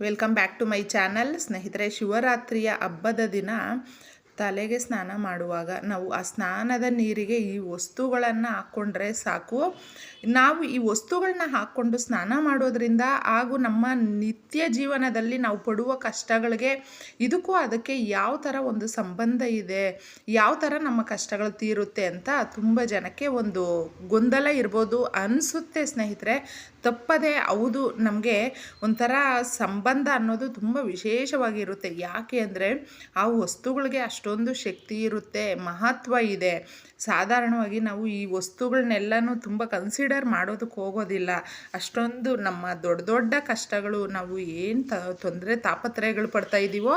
Welcome back to my channel. ಸ್ನೇಹಿತರೆ, ಶಿವರಾತ್ರಿಯ ಹಬ್ಬದ ದಿನ ತಲೆಗೆ ಸ್ನಾನ ಮಾಡುವಾಗ ನಾವು ಆ ಸ್ನಾನದ ನೀರಿಗೆ ಈ ವಸ್ತುಗಳನ್ನು ಹಾಕ್ಕೊಂಡ್ರೆ ಸಾಕು. ನಾವು ಈ ವಸ್ತುಗಳನ್ನ ಹಾಕ್ಕೊಂಡು ಸ್ನಾನ ಮಾಡೋದ್ರಿಂದ ಹಾಗೂ ನಮ್ಮ ನಿತ್ಯ ಜೀವನದಲ್ಲಿ ನಾವು ಪಡುವ ಕಷ್ಟಗಳಿಗೆ ಇದಕ್ಕೂ ಅದಕ್ಕೆ ಯಾವ ಥರ ಒಂದು ಸಂಬಂಧ ಇದೆ, ಯಾವ ಥರ ನಮ್ಮ ಕಷ್ಟಗಳು ತೀರುತ್ತೆ ಅಂತ ತುಂಬ ಜನಕ್ಕೆ ಒಂದು ಗೊಂದಲ ಇರ್ಬೋದು ಅನಿಸುತ್ತೆ ಸ್ನೇಹಿತರೆ. ತಪ್ಪದೆ ಹೌದು, ನಮಗೆ ಒಂಥರ ಸಂಬಂಧ ಅನ್ನೋದು ತುಂಬ ವಿಶೇಷವಾಗಿರುತ್ತೆ. ಯಾಕೆ ಅಂದರೆ ಆ ವಸ್ತುಗಳಿಗೆ ಅಷ್ಟೊಂದು ಶಕ್ತಿ ಇರುತ್ತೆ, ಮಹತ್ವ ಇದೆ. ಸಾಧಾರಣವಾಗಿ ನಾವು ಈ ವಸ್ತುಗಳನ್ನೆಲ್ಲನೂ ತುಂಬ ಕನ್ಸಿಡರ್ ಮಾಡೋದಕ್ಕೆ ಹೋಗೋದಿಲ್ಲ. ಅಷ್ಟೊಂದು ನಮ್ಮ ದೊಡ್ಡ ದೊಡ್ಡ ಕಷ್ಟಗಳು, ನಾವು ಏನು ತ, ತೊಂದರೆ, ತಾಪತ್ರಯಗಳು ಪಡ್ತಾ ಇದ್ದೀವೋ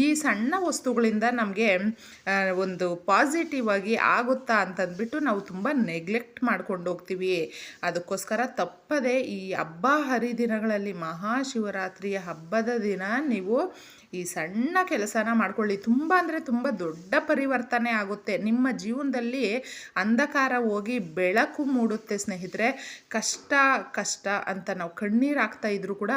ಈ ಸಣ್ಣ ವಸ್ತುಗಳಿಂದ ನಮಗೆ ಒಂದು ಪಾಸಿಟಿವ್ ಆಗಿ ಆಗುತ್ತಾ ಅಂತಂದ್ಬಿಟ್ಟು ನಾವು ತುಂಬ ನೆಗ್ಲೆಕ್ಟ್ ಮಾಡ್ಕೊಂಡು ಹೋಗ್ತೀವಿ. ಅದಕ್ಕೋಸ್ಕರ ತಪ್ಪದೆ ಈ ಹಬ್ಬ ಹರಿದಿನಗಳಲ್ಲಿ ಮಹಾಶಿವರಾತ್ರಿಯ ಹಬ್ಬದ ದಿನ ನೀವು ಈ ಸಣ್ಣ ಕೆಲಸನ ಮಾಡ್ಕೊಳ್ಳಿ. ತುಂಬ ಅಂದರೆ ತುಂಬ ದೊಡ್ಡ ಪರಿವರ್ತನೆ ಆಗುತ್ತೆ. ನಿಮ್ಮ ಜೀವನದಲ್ಲಿ ಅಂಧಕಾರ ಹೋಗಿ ಬೆಳಕು ಮೂಡುತ್ತೆ ಸ್ನೇಹಿತರೆ. ಕಷ್ಟ ಕಷ್ಟ ಅಂತ ನಾವು ಕಣ್ಣೀರು ಹಾಕ್ತಾ ಇದ್ರು ಕೂಡ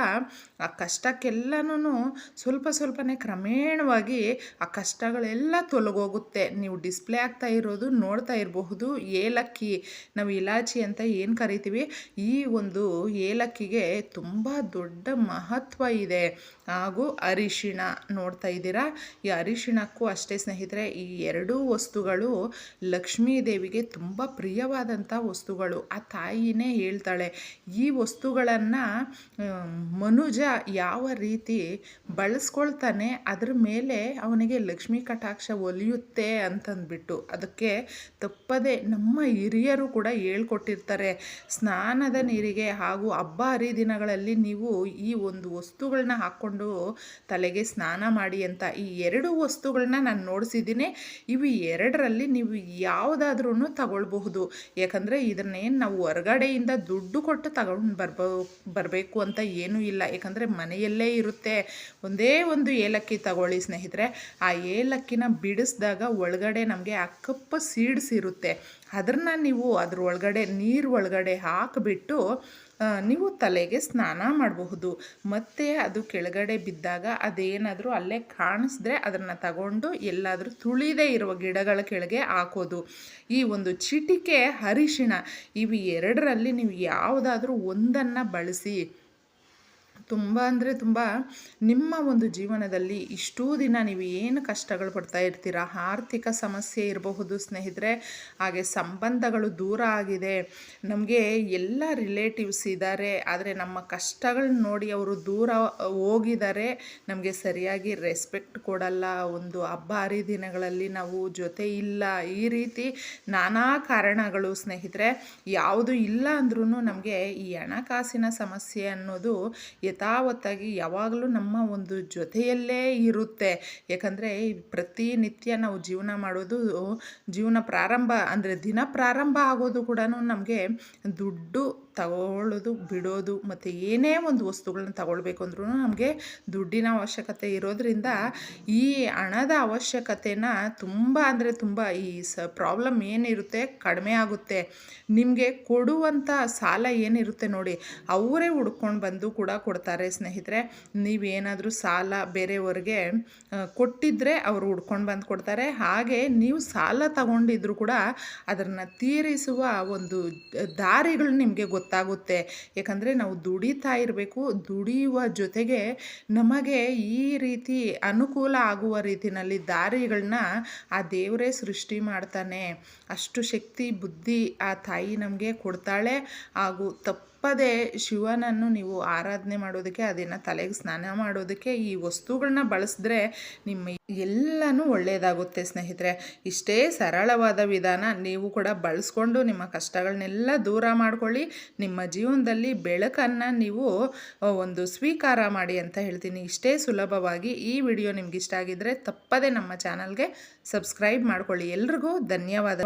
ಆ ಕಷ್ಟಕ್ಕೆಲ್ಲನೂ ಸ್ವಲ್ಪ ಸ್ವಲ್ಪನೇ ಕ್ರಮೇಣವಾಗಿ ಆ ಕಷ್ಟಗಳೆಲ್ಲ ತೊಲಗೋಗುತ್ತೆ. ನೀವು ಡಿಸ್ಪ್ಲೇ ಆಗ್ತಾ ಇರೋದು ನೋಡ್ತಾ ಇರಬಹುದು. ಏಲಕ್ಕಿ, ನಾವು ಇಲಾಚಿ ಅಂತ ಏನು ಕರಿತೀವಿ? ಈ ಒಂದು ಏಲಕ್ಕಿಗೆ ತುಂಬ ದೊಡ್ಡ ಮಹತ್ವ ಇದೆ. ಹಾಗೂ ಅರಿಶಿಣ ನೋಡ್ತಾ ಇದ್ದೀರಾ? ಈ ಅರಿಶಿಣಕ್ಕೂ ಅಷ್ಟೇ ಸ್ನೇಹಿತರೆ, ಈ ಎರಡೂ ವಸ್ತುಗಳು ಲಕ್ಷ್ಮೀ ದೇವಿಗೆ ತುಂಬ ಪ್ರಿಯವಾದಂಥ ವಸ್ತುಗಳು. ಆ ತಾಯಿನೇ ಹೇಳ್ತಾಳೆ, ಈ ವಸ್ತುಗಳನ್ನು ಮನುಜ ಯಾವ ರೀತಿ ಬಳಸ್ಕೊಳ್ತಾನೆ, ಅದ್ರ ಮೇಲೆ ಅವನಿಗೆ ಲಕ್ಷ್ಮೀ ಕಟಾಕ್ಷ ಒಲಿಯುತ್ತೆ ಅಂತಂದ್ಬಿಟ್ಟು ಅದಕ್ಕೆ ತಪ್ಪದೆ ನಮ್ಮ ಹಿರಿಯರು ಕೂಡ ಹೇಳ್ಕೊಟ್ಟಿರ್ತಾರೆ. ಸ್ನಾನದ ನೀರಿಗೆ ಹಾಗೂ ಹಬ್ಬ ಹರಿದಿನಗಳಲ್ಲಿ ನೀವು ಈ ಒಂದು ವಸ್ತುಗಳನ್ನ ಹಾಕ್ಕೊಂಡು ತಲೆಗೆ ಸ್ನಾನ ಮಾಡಿ ಅಂತ ಈ ಎರಡು ವಸ್ತುಗಳನ್ನ ನಾನು ನೋಡಿಸಿದ್ದೀನಿ. ಇವು ಎರಡರಲ್ಲಿ ನೀವು ಯಾವುದಾದ್ರೂ ತಗೊಳ್ಬಹುದು. ಯಾಕಂದರೆ ಇದನ್ನೇನು ನಾವು ಹೊರಗಡೆಯಿಂದ ದುಡ್ಡು ಕೊಟ್ಟು ತಗೊಂಡು ಬರ್ಬೋ, ಬರಬೇಕು ಅಂತ ಏನೂ ಇಲ್ಲ. ಯಾಕಂದರೆ ಮನೆಯಲ್ಲೇ ಇರುತ್ತೆ. ಒಂದೇ ಒಂದು ಏಲಕ್ಕಿ ತಗೊಳ್ಳಿ ಸ್ನೇಹಿತರೆ. ಆ ಏಲಕ್ಕಿನ ಬಿಡಿಸಿದಾಗ ಒಳಗಡೆ ನಮಗೆ ಆ ಕಪ್ಪು ಸೀಡ್ಸ್ ಇರುತ್ತೆ. ಅದನ್ನು ನೀವು ಅದ್ರ ಒಳಗಡೆ ನೀರು ಒಳಗಡೆ ಹಾಕಿಬಿಟ್ಟು ನೀವು ತಲೆಗೆ ಸ್ನಾನ ಮಾಡಬಹುದು. ಮತ್ತು ಅದು ಕೆಳಗಡೆ ಬಿದ್ದಾಗ ಅದೇನಾದರೂ ಅಲ್ಲೇ ಕಾಣಿಸಿದ್ರೆ ಅದನ್ನು ತಗೊಂಡು ಎಲ್ಲಾದರೂ ತುಳಿದೇ ಇರುವ ಗಿಡಗಳ ಕೆಳಗೆ ಹಾಕೋದು. ಈ ಒಂದು ಚಿಟಿಕೆ, ಅರಿಶಿಣ, ಇವು ಎರಡರಲ್ಲಿ ನೀವು ಯಾವುದಾದ್ರೂ ಒಂದನ್ನು ಬಳಸಿ ತುಂಬ ಅಂದರೆ ತುಂಬ ನಿಮ್ಮ ಒಂದು ಜೀವನದಲ್ಲಿ ಇಷ್ಟೂ ದಿನ ನೀವು ಏನು ಕಷ್ಟಗಳು ಪಡ್ತಾ ಇರ್ತೀರ? ಆರ್ಥಿಕ ಸಮಸ್ಯೆ ಇರಬಹುದು ಸ್ನೇಹಿತರೆ, ಹಾಗೆ ಸಂಬಂಧಗಳು ದೂರ ಆಗಿದೆ. ನಮಗೆ ಎಲ್ಲ ರಿಲೇಟಿವ್ಸ್ ಇದ್ದಾರೆ. ಆದರೆ ನಮ್ಮ ಕಷ್ಟಗಳನ್ನ ನೋಡಿ ಅವರು ದೂರ ಹೋಗಿದ್ದಾರೆ. ನಮಗೆ ಸರಿಯಾಗಿ ರೆಸ್ಪೆಕ್ಟ್ ಕೊಡಲ್ಲ. ಒಂದು ಹಬ್ಬ ಹರಿದಿನಗಳಲ್ಲಿ ನಾವು ಜೊತೆ ಇಲ್ಲ. ಈ ರೀತಿ ನಾನಾ ಕಾರಣಗಳು ಸ್ನೇಹಿತರೆ, ಯಾವುದು ಇಲ್ಲ ಅಂದ್ರೂ ನಮಗೆ ಈ ಹಣಕಾಸಿನ ಸಮಸ್ಯೆ ಅನ್ನೋದು ಯಥಾವತ್ತಾಗಿ ಯಾವಾಗಲೂ ನಮ್ಮ ಒಂದು ಜೊತೆಯಲ್ಲೇ ಇರುತ್ತೆ. ಯಾಕಂದರೆ ಪ್ರತಿನಿತ್ಯ ನಾವು ಜೀವನ ಮಾಡೋದು, ಜೀವನ ಪ್ರಾರಂಭ ಅಂದರೆ ದಿನ ಪ್ರಾರಂಭ ಆಗೋದು ಕೂಡ ನಮಗೆ ದುಡ್ಡು ತಗೊಳ್ಳೋದು, ಬಿಡೋದು, ಮತ್ತು ಏನೇ ಒಂದು ವಸ್ತುಗಳನ್ನ ತಗೊಳ್ಬೇಕು ಅಂದ್ರೂ ನಮಗೆ ದುಡ್ಡಿನ ಅವಶ್ಯಕತೆ ಇರೋದ್ರಿಂದ ಈ ಹಣದ ಅವಶ್ಯಕತೆನ ತುಂಬ ಅಂದರೆ ತುಂಬ ಈ ಸ ಪ್ರಾಬ್ಲಮ್ ಏನಿರುತ್ತೆ ಕಡಿಮೆ ಆಗುತ್ತೆ. ನಿಮಗೆ ಕೊಡುವಂಥ ಸಾಲ ಏನಿರುತ್ತೆ ನೋಡಿ, ಅವರೇ ಹುಡ್ಕೊಂಡು ಬಂದು ಕೂಡ ಕೊಡ್ತಾರೆ. ಸ್ನೇಹಿತರೆ. ನೀವೇನಾದರೂ ಸಾಲ ಬೇರೆಯವ್ರಿಗೆ ಕೊಟ್ಟಿದ್ದರೆ ಅವರು ಹುಡ್ಕೊಂಡು ಬಂದು ಕೊಡ್ತಾರೆ. ಹಾಗೆ ನೀವು ಸಾಲ ತಗೊಂಡಿದ್ರು ಕೂಡ ಅದನ್ನು ತೀರಿಸುವ ಒಂದು ದಾರಿಗಳು ನಿಮಗೆ ಗೊತ್ತು ಗೊತ್ತಾಗುತ್ತೆ. ಯಾಕಂದರೆ ನಾವು ದುಡಿತಾ ಇರಬೇಕು. ದುಡಿಯುವ ಜೊತೆಗೆ ನಮಗೆ ಈ ರೀತಿ ಅನುಕೂಲ ಆಗುವ ರೀತಿಯಲ್ಲಿ ದಾರಿಗಳನ್ನ ಆ ದೇವರೇ ಸೃಷ್ಟಿ ಮಾಡ್ತಾನೆ. ಅಷ್ಟು ಶಕ್ತಿ, ಬುದ್ಧಿ ಆ ತಾಯಿ ನಮಗೆ ಕೊಡ್ತಾಳೆ. ಹಾಗೂ ತಪ್ಪದೆ ಶಿವನನ್ನು ನೀವು ಆರಾಧನೆ ಮಾಡೋದಕ್ಕೆ, ಅದನ್ನು ತಲೆಗೆ ಸ್ನಾನ ಮಾಡೋದಕ್ಕೆ ಈ ವಸ್ತುಗಳನ್ನ ಬಳಸಿದ್ರೆ ನಿಮ್ಮ ಎಲ್ಲನೂ ಒಳ್ಳೆಯದಾಗುತ್ತೆ ಸ್ನೇಹಿತರೆ. ಇಷ್ಟೇ ಸರಳವಾದ ವಿಧಾನ. ನೀವು ಕೂಡ ಬಳಸ್ಕೊಂಡು ನಿಮ್ಮ ಕಷ್ಟಗಳನ್ನೆಲ್ಲ ದೂರ ಮಾಡ್ಕೊಳ್ಳಿ. ನಿಮ್ಮ ಜೀವನದಲ್ಲಿ ಬೆಳಕನ್ನು ನೀವು ಒಂದು ಸ್ವೀಕಾರ ಮಾಡಿ ಅಂತ ಹೇಳ್ತೀನಿ. ಇಷ್ಟೇ ಸುಲಭವಾಗಿ ಈ ವಿಡಿಯೋ ನಿಮ್ಗೆ ಇಷ್ಟ ಆಗಿದ್ದರೆ ತಪ್ಪದೇ ನಮ್ಮ ಚಾನಲ್ಗೆ ಸಬ್ಸ್ಕ್ರೈಬ್ ಮಾಡ್ಕೊಳ್ಳಿ. ಎಲ್ರಿಗೂ ಧನ್ಯವಾದ.